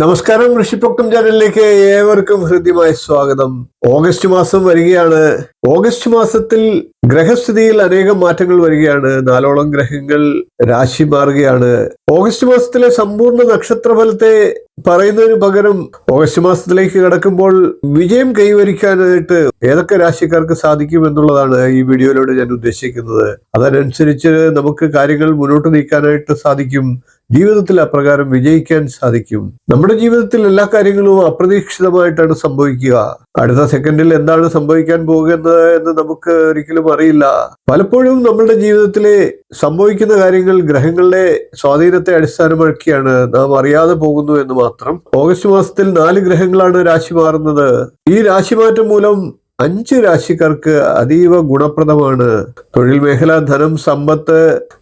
നമസ്കാരം ഋഷിപ്പൊക്കം ചാനലിലേക്ക് ഏവർക്കും ഹൃദ്യമായ സ്വാഗതം. ഓഗസ്റ്റ് മാസം വരികയാണ്. ഓഗസ്റ്റ് മാസത്തിൽ ഗ്രഹസ്ഥിതിയിൽ അനേകം മാറ്റങ്ങൾ വരികയാണ്. നാലോളം ഗ്രഹങ്ങൾ രാശി മാറുകയാണ്. ഓഗസ്റ്റ് മാസത്തിലെ സമ്പൂർണ നക്ഷത്രഫലത്തെ പറയുന്നതിന് പകരം ഓഗസ്റ്റ് മാസത്തിലേക്ക് കടക്കുമ്പോൾ വിജയം കൈവരിക്കാനായിട്ട് ഏതൊക്കെ രാശിക്കാർക്ക് സാധിക്കും എന്നുള്ളതാണ് ഈ വീഡിയോയിലൂടെ ഞാൻ ഉദ്ദേശിക്കുന്നത്. അതനുസരിച്ച് നമുക്ക് കാര്യങ്ങൾ മുന്നോട്ട് നീക്കാനായിട്ട് സാധിക്കും. ജീവിതത്തിൽ അപ്രകാരം വിജയിക്കാൻ സാധിക്കും. നമ്മുടെ ജീവിതത്തിൽ എല്ലാ കാര്യങ്ങളും അപ്രതീക്ഷിതമായിട്ടാണ് സംഭവിക്കുക. അടുത്ത സെക്കൻഡിൽ എന്താണ് സംഭവിക്കാൻ പോകുന്നത് എന്ന് നമുക്ക് ഒരിക്കലും അറിയില്ല. പലപ്പോഴും നമ്മുടെ ജീവിതത്തിലെ സംഭവിക്കുന്ന കാര്യങ്ങൾ ഗ്രഹങ്ങളുടെ സ്വാധീനത്തെ അടിസ്ഥാനമാക്കിയാണ് നാം അറിയാതെ പോകുന്നു എന്ന് മാത്രം. ഓഗസ്റ്റ് മാസത്തിൽ നാല് ഗ്രഹങ്ങളാണ് രാശി മാറുന്നത്. ഈ രാശിമാറ്റം മൂലം അഞ്ച് രാശിക്കാർക്ക് അതീവ ഗുണപ്രദമാണ്. തൊഴിൽ മേഖല ധനം സമ്പത്ത്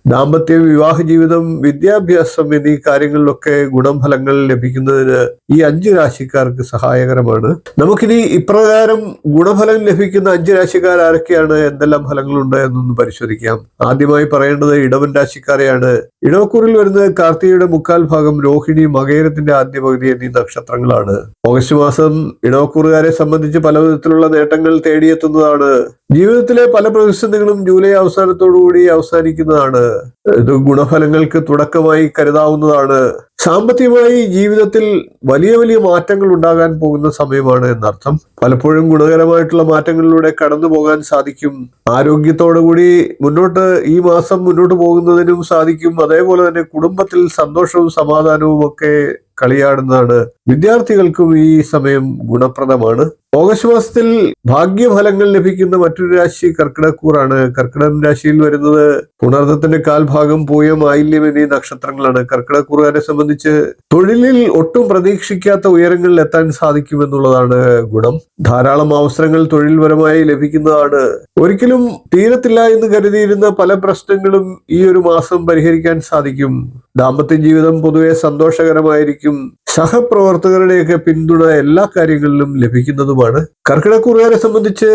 ദാമ്പത്യം വിവാഹ ജീവിതം വിദ്യാഭ്യാസം എന്നീ കാര്യങ്ങളിലൊക്കെ ഗുണഫലങ്ങൾ ലഭിക്കുന്നതിന് ഈ അഞ്ച് രാശിക്കാർക്ക് സഹായകരമാണ്. നമുക്കിനി ഇപ്രകാരം ഗുണഫലം ലഭിക്കുന്ന അഞ്ച് രാശിക്കാർ ആരൊക്കെയാണ് എന്തെല്ലാം ഫലങ്ങളുണ്ട് എന്നൊന്ന് പരിശോധിക്കാം. ആദ്യമായി പറയേണ്ടത് ഇടവൻ രാശിക്കാരെയാണ്. ഇടവക്കൂറിൽ വരുന്നത് കാർത്തികയുടെ മുക്കാൽ ഭാഗം രോഹിണി മകേരത്തിന്റെ ആദ്യ പകുതി എന്നീ നക്ഷത്രങ്ങളാണ്. ഓഗസ്റ്റ് മാസം ഇടവക്കൂറുകാരെ സംബന്ധിച്ച് പല വിധത്തിലുള്ള നേട്ടങ്ങൾ തേടിയെത്തുന്നതാണ്. ജീവിതത്തിലെ പല പ്രതിസന്ധികളും ജൂലൈ അവസാനത്തോടുകൂടി അവസാനിക്കുന്നതാണ്. ഇത് ഗുണഫലങ്ങൾക്ക് തുടക്കമായി കരുതാവുന്നതാണ്. സാമ്പത്തികമായി ജീവിതത്തിൽ വലിയ വലിയ മാറ്റങ്ങൾ ഉണ്ടാകാൻ പോകുന്ന സമയമാണ് എന്നർത്ഥം. പലപ്പോഴും ഗുണകരമായിട്ടുള്ള മാറ്റങ്ങളിലൂടെ കടന്നു പോകാൻ സാധിക്കും. ആരോഗ്യത്തോടുകൂടി മുന്നോട്ട് ഈ മാസം മുന്നോട്ട് പോകുന്നതിനും സാധിക്കും. അതേപോലെ തന്നെ കുടുംബത്തിൽ സന്തോഷവും സമാധാനവും ഒക്കെ കളിയാടുന്നതാണ്. വിദ്യാർത്ഥികൾക്കും ഈ സമയം ഗുണപ്രദമാണ്. ഓഗസ്റ്റ് മാസത്തിൽ ഭാഗ്യഫലങ്ങൾ ലഭിക്കുന്ന മറ്റൊരു രാശി കർക്കിടക്കൂറാണ് കർക്കിടം രാശിയിൽ വരുന്നത് പുണർദത്തിന്റെ കാൽഭാഗം പൂയം ആയില്യം എന്നീ നക്ഷത്രങ്ങളാണ്. കർക്കിടക്കൂറുകാരെ സംബന്ധിച്ച് തൊഴിലിൽ ഒട്ടും പ്രതീക്ഷിക്കാത്ത ഉയരങ്ങളിൽ എത്താൻ സാധിക്കുമെന്നുള്ളതാണ് ഗുണം. ധാരാളം അവസരങ്ങൾ തൊഴിൽപരമായി ലഭിക്കുന്നതാണ്. ഒരിക്കലും തീരത്തില്ല എന്ന് കരുതിയിരുന്ന പല പ്രശ്നങ്ങളും ഈ ഒരു മാസം പരിഹരിക്കാൻ സാധിക്കും. ദാമ്പത്യ ജീവിതം പൊതുവെ സന്തോഷകരമായിരിക്കും. സഹപ്രവർത്തകരുടെയൊക്കെ പിന്തുണ എല്ലാ കാര്യങ്ങളിലും ലഭിക്കുന്നതുമാണ്. കർക്കിടക്കൂറുകാരെ സംബന്ധിച്ച്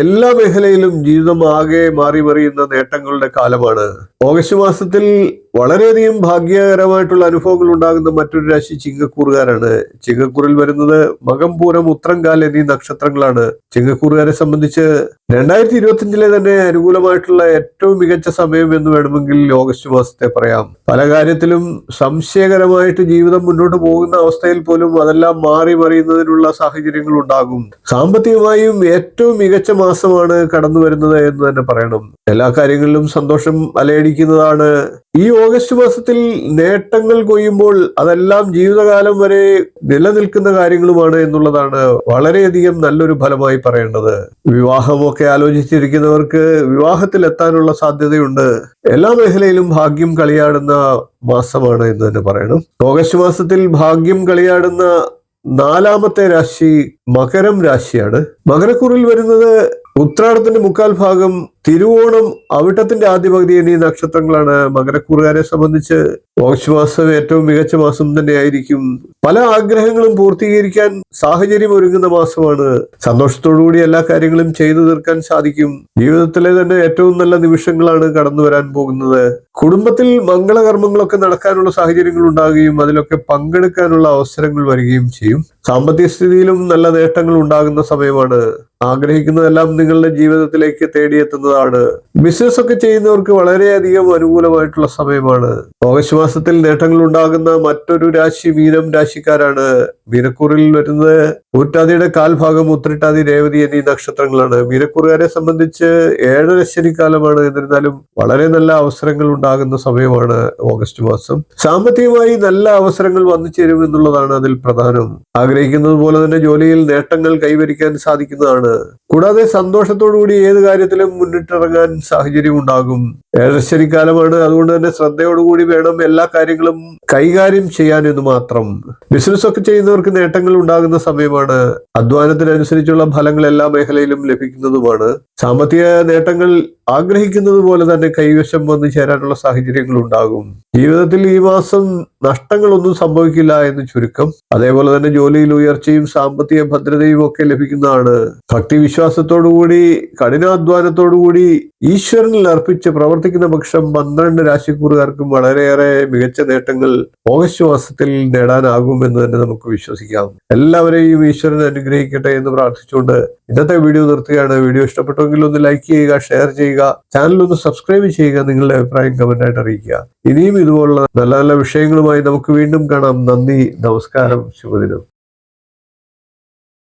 എല്ലാ മേഖലയിലും ജീവിതം ആകെ മാറി മറിയുന്ന നേട്ടങ്ങളുടെ കാലമാണ്. ഓഗസ്റ്റ് മാസത്തിൽ വളരെയധികം ഭാഗ്യകരമായിട്ടുള്ള അനുഭവങ്ങൾ ഉണ്ടാകുന്ന മറ്റൊരു രാശി ചിങ്ങക്കൂറുകാരാണ്. ചിങ്ങക്കൂറിൽ വരുന്നത് മകംപൂരം ഉത്രങ്കാൽ എന്നീ നക്ഷത്രങ്ങളാണ്. ചിങ്ങക്കൂറുകാരെ സംബന്ധിച്ച് രണ്ടായിരത്തി ഇരുപത്തിയഞ്ചിലെ തന്നെ അനുകൂലമായിട്ടുള്ള ഏറ്റവും മികച്ച സമയം എന്ന് വേണമെങ്കിൽ ഓഗസ്റ്റ് മാസത്തെ പറയാം. പല കാര്യത്തിലും സംശയകരമായിട്ട് ജീവിതം മുന്നോട്ട് പോകുന്ന അവസ്ഥയിൽ പോലും അതെല്ലാം മാറി മറിയുന്നതിനുള്ള സാഹചര്യങ്ങൾ ഉണ്ടാകും. സാമ്പത്തികമായും ഏറ്റവും മികച്ച മാസമാണ് കടന്നു വരുന്നത് എന്ന് തന്നെ പറയണം. എല്ലാ കാര്യങ്ങളിലും സന്തോഷം അലയടിക്കുന്നതാണ്. ഈ ഓഗസ്റ്റ് മാസത്തിൽ നേട്ടങ്ങൾ കൊയ്യുമ്പോൾ അതെല്ലാം ജീവിതകാലം വരെ നിലനിൽക്കുന്ന കാര്യങ്ങളുമാണ് എന്നുള്ളതാണ് വളരെയധികം നല്ലൊരു ഫലമായി പറയേണ്ടത്. വിവാഹമൊക്കെ ആലോചിച്ചിരിക്കുന്നവർക്ക് വിവാഹത്തിൽ എത്താനുള്ള സാധ്യതയുണ്ട്. എല്ലാ മേഖലയിലും ഭാഗ്യം കളിയാടുന്ന മാസമാണ് എന്ന് തന്നെ പറയണം. ഓഗസ്റ്റ് മാസത്തിൽ ഭാഗ്യം കളിയാടുന്ന നാലാമത്തെ രാശി മകരം രാശിയാണ്. മകരക്കുറിൽ വരുന്നത് ഉത്രാടത്തിന്റെ മുക്കാൽ ഭാഗം തിരുവോണം അവിട്ടത്തിന്റെ ആദ്യ പകുതി എന്നീ നക്ഷത്രങ്ങളാണ് മകരക്കൂറുകാരെ സംബന്ധിച്ച് ഓക്ഷമാസം മാസം ഏറ്റവും മികച്ച മാസം തന്നെയായിരിക്കും. പല ആഗ്രഹങ്ങളും പൂർത്തീകരിക്കാൻ സാഹചര്യം ഒരുങ്ങുന്ന മാസമാണ്. സന്തോഷത്തോടുകൂടി എല്ലാ കാര്യങ്ങളും ചെയ്തു തീർക്കാൻ സാധിക്കും. ജീവിതത്തിലെ തന്നെ ഏറ്റവും നല്ല നിമിഷങ്ങളാണ് കടന്നു വരാൻ പോകുന്നത്. കുടുംബത്തിൽ മംഗളകർമ്മങ്ങളൊക്കെ നടക്കാനുള്ള സാഹചര്യങ്ങൾ ഉണ്ടാകുകയും അതിലൊക്കെ പങ്കെടുക്കാനുള്ള അവസരങ്ങൾ വരികയും ചെയ്യും. സാമ്പത്തിക സ്ഥിതിയിലും നല്ല നേട്ടങ്ങൾ ഉണ്ടാകുന്ന സമയമാണ്. ആഗ്രഹിക്കുന്നതെല്ലാം നിങ്ങളുടെ ജീവിതത്തിലേക്ക് തേടിയെത്തുന്നതാണ് ബിസിനസ് ഒക്കെ ചെയ്യുന്നവർക്ക് വളരെയധികം അനുകൂലമായിട്ടുള്ള സമയമാണ്. ഓഗസ്റ്റ് മാസത്തിൽ നേട്ടങ്ങൾ ഉണ്ടാകുന്ന മറ്റൊരു രാശി മീനം രാശിക്കാരാണ്. മീനക്കൂറിൽ വരുന്ന ഊറ്റാതിയുടെ കാൽഭാഗം ഉത്രിട്ടാതി രേവതി എന്നീ നക്ഷത്രങ്ങളാണ്. മീനക്കൂറുകാരെ സംബന്ധിച്ച് ഏഴര ശനിക്കാലമാണ്. എന്നിരുന്നാലും വളരെ നല്ല അവസരങ്ങൾ ഉണ്ടാകുന്ന സമയമാണ് ഓഗസ്റ്റ് മാസം. സാമ്പത്തികമായി നല്ല അവസരങ്ങൾ വന്നു ചേരും എന്നുള്ളതാണ് അതിൽ പ്രധാനം. ആഗ്രഹിക്കുന്നത് പോലെ തന്നെ ജോലിയിൽ നേട്ടങ്ങൾ കൈവരിക്കാൻ സാധിക്കുന്നതാണ്. കൂടാതെ സന്തോഷത്തോടുകൂടി ഏത് കാര്യത്തിലും മുന്നിട്ടിറങ്ങാൻ സാഹചര്യം ഉണ്ടാകും. ഏഴരശനിക്കാലമാണ് അതുകൊണ്ട് തന്നെ ശ്രദ്ധയോടുകൂടി വേണം എല്ലാ കാര്യങ്ങളും കൈകാര്യം ചെയ്യാൻ എന്ന് മാത്രം. ബിസിനസ് ഒക്കെ ചെയ്യുന്നവർക്ക് നേട്ടങ്ങൾ ഉണ്ടാകുന്ന സമയമാണ്. അധ്വാനത്തിനനുസരിച്ചുള്ള ഫലങ്ങൾ എല്ലാ മേഖലയിലും ലഭിക്കുന്നതുമാണ്. സാമ്പത്തിക നേട്ടങ്ങൾ ആഗ്രഹിക്കുന്നത് പോലെ തന്നെ കൈവശം വന്നു ചേരാനുള്ള സാഹചര്യങ്ങൾ ഉണ്ടാകും ജീവിതത്തിൽ ഈ മാസം നഷ്ടങ്ങളൊന്നും സംഭവിക്കില്ല എന്ന് ചുരുക്കം. അതേപോലെ തന്നെ ജോലിയിൽ ഉയർച്ചയും സാമ്പത്തിക ഭദ്രതയും ഒക്കെ ലഭിക്കുന്നതാണ്. ഭക്തി വിശ്വാസത്തോടുകൂടി കഠിനാധ്വാനത്തോടുകൂടി ഈശ്വരനിൽ അർപ്പിച്ച് പ്രവർത്തിക്കുന്ന പക്ഷം പന്ത്രണ്ട് രാശിക്കൂറുകാർക്കും വളരെയേറെ മികച്ച നേട്ടങ്ങൾ ഓഗസ്റ്റ് മാസത്തിൽ നേടാനാകും എന്ന് തന്നെ നമുക്ക് വിശ്വസിക്കാം. എല്ലാവരെയും ഈശ്വരൻ അനുഗ്രഹിക്കട്ടെ എന്ന് പ്രാർത്ഥിച്ചുകൊണ്ട് ഇന്നത്തെ വീഡിയോ നിർത്തുകയാണ്. വീഡിയോ ഇഷ്ടപ്പെട്ടുവെങ്കിൽ ഒന്ന് ലൈക്ക് ചെയ്യുക ഷെയർ ചെയ്യുക ചാനൽ ഒന്ന് സബ്സ്ക്രൈബ് ചെയ്യുക നിങ്ങളുടെ അഭിപ്രായം കമന്റായിട്ട് അറിയിക്കുക. ഇനിയും ഇതുപോലുള്ള നല്ല നല്ല വിഷയങ്ങളുമായി നമുക്ക് വീണ്ടും കാണാം. നന്ദി നമസ്കാരം ശുഭദിനം.